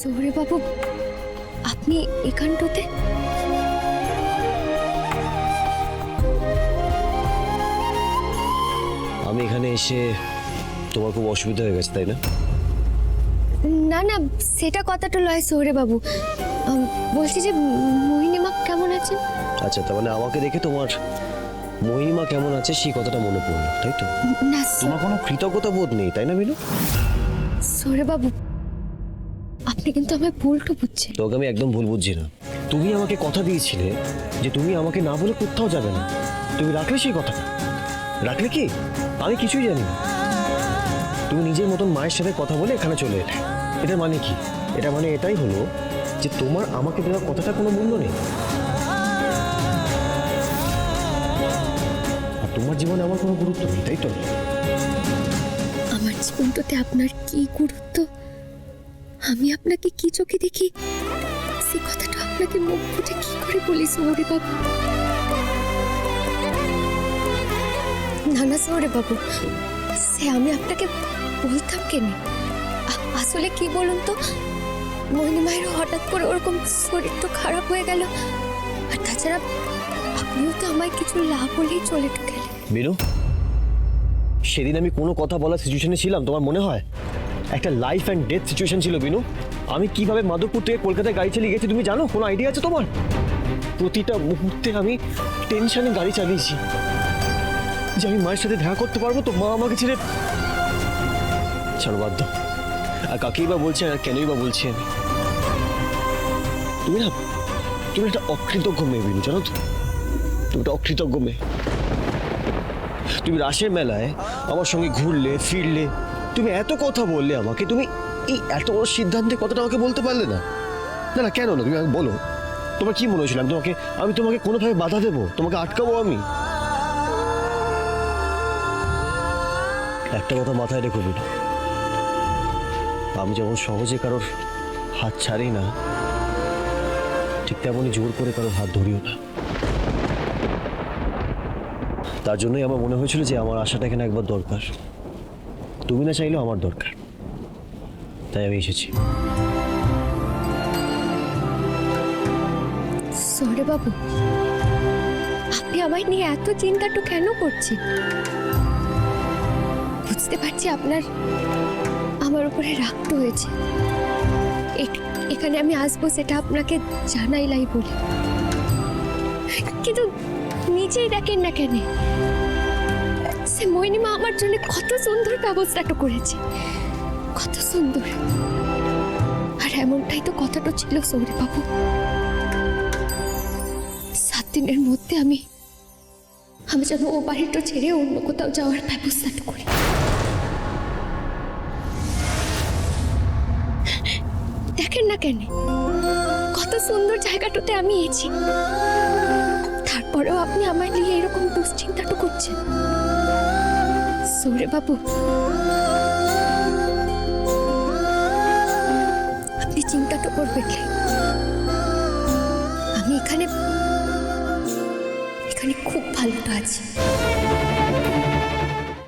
বাবু আপনি এখানটাতে? আমি এখানে এসে তোমার খুব অসুবিধা হয়ে গেছে তাই না? না না সেটা কথাটা লয় সৌরে বাবু। বলছি যে মোহিনীমা কেমন আছেন? আচ্ছা তার মানে আমাকে দেখে তোমার মহিমা কেমন আছে সেই কথাটা মনে পড়ল তাই তো? না তোমার কোনো কৃতজ্ঞতা বোধ নেই তাই না মিনু? সৌরে বাবু আপনি কিন্তু আমায় ভুলটা বুঝছেন। তোকে আমি একদম ভুল বুঝছি না। তুমি আমাকে কথা দিয়েছিলে যে তুমি আমাকে না বলে কোথাও যাবে না। তুমি রাখলে সেই কথাটা। রাখলে কি? আমি কিছুই জানি না। তুমি নিজের মতন মায়ের সাথে কথা বলে এখানে চলে এলে। এটার মানে কি? এটা মানে এটাই হলো যে তোমার আমাকে দেওয়া কথাটা কোনো মূল্য নেই। আর তোমার জীবনে আমার কোনো গুরুত্ব নেই তাই তো? আমার জীবনটাতে আপনার কি গুরুত্ব? আমি আপনাকে কি চোখে দেখি? সে কথাটা আপনাকে মুখ ফুটে কি করে বলি সৌরে বাবু? না না, সৌরে বাবু। সে, আমি আপনাকে বলতাম কেন? আসলে কি বলুন তো? মোহিনী মায়ের হঠাৎ করে ওরকম শরীর তো খারাপ হয়ে গেল। আর তাছাড়া আপনিও তো আমায় কিছু লাভ বলেই চলে গেলেন। বিনু সেদিন আমি কোনো কথা বলার সিচুয়েশনে ছিলাম, তোমার মনে হয়? একটা লাইফ অ্যান্ড ডেথ সিচুয়েশন ছিল, বিনু। আমি কীভাবে মাধবপুর থেকে কলকাতায় গাড়ি চালিয়ে গেছি তুমি জানো? কোনো আইডিয়া আছে তোমার? প্রতিটা মুহূর্তে আমি টেনশনে গাড়ি চালিয়েছি। যে আমি মায়ের সাথে দেখা করতে পারব, তো মা আমাকে ছেড়ে ছাড়ো দাও। আর কাকেই বা বলছে, আর কেনই বা বলছি আমি? তুমি না, তুমি একটা অকৃতজ্ঞ মেয়ে, বিনু, জানো তো? তুমি একটা অকৃতজ্ঞ মেয়ে। তুমি রাসের মেলায় আমার সঙ্গে ঘুরলে, ফিরলে তুমি এত কথা বললে আমাকে, তুমি এই এত বড় সিদ্ধান্তে কথাটা আমাকে বলতে পারলে না। না না, কেন না? তুমি আমাকে বলো। তোমার কি মনে হয়েছিল? আমি তোমাকে আমি তোমাকে কোনোভাবে বাধা দেবো? তোমাকে আটকাবো আমি? একটা কথা মাথায় রেখো বিনু আমি যেমন সহজে কারোর হাত ছাড়ি না, ঠিক তেমনই জোর করে কারোর হাত ধরিও না। তার জন্যই আমার মনে হয়েছিল যে আমার আশাটা এখানে একবার দরকার। তুমি না চাইলেও আমার দরকার। তাই আমি এসেছি। সরে বাবু, আপনি আমায় নিয়ে এত চিন্তাটা কেন করছেন? বুঝতে পারছি আপনার, আমার উপরে রাগতে হয়েছে। এখানে আমি আসব সেটা আপনাকে জানাইলাই বলে। কিন্তু নিজেই দেখেন না কেন? সে মইনিমা আমার জন্য কত সুন্দর ব্যবস্থাটা করেছে। কত সুন্দর। আর এমনটাই তো কথাটা ছিল সৌরি বাবু সাত দিনের মধ্যে আমি আমি যেন ও বাড়িটা ছেড়ে অন্য কোথাও যাওয়ার ব্যবস্থাটা করি। দেখেন না কেন? কত সুন্দর জায়গাটাতে আমি এছি তারপরেও আপনি আমায় নিয়ে এরকম দুশ্চিন্তাটা করছেন। সৌরে বাবু আপনি চিন্তাটা করবেন। আমি এখানে এখানে খুব ভালোটা আছি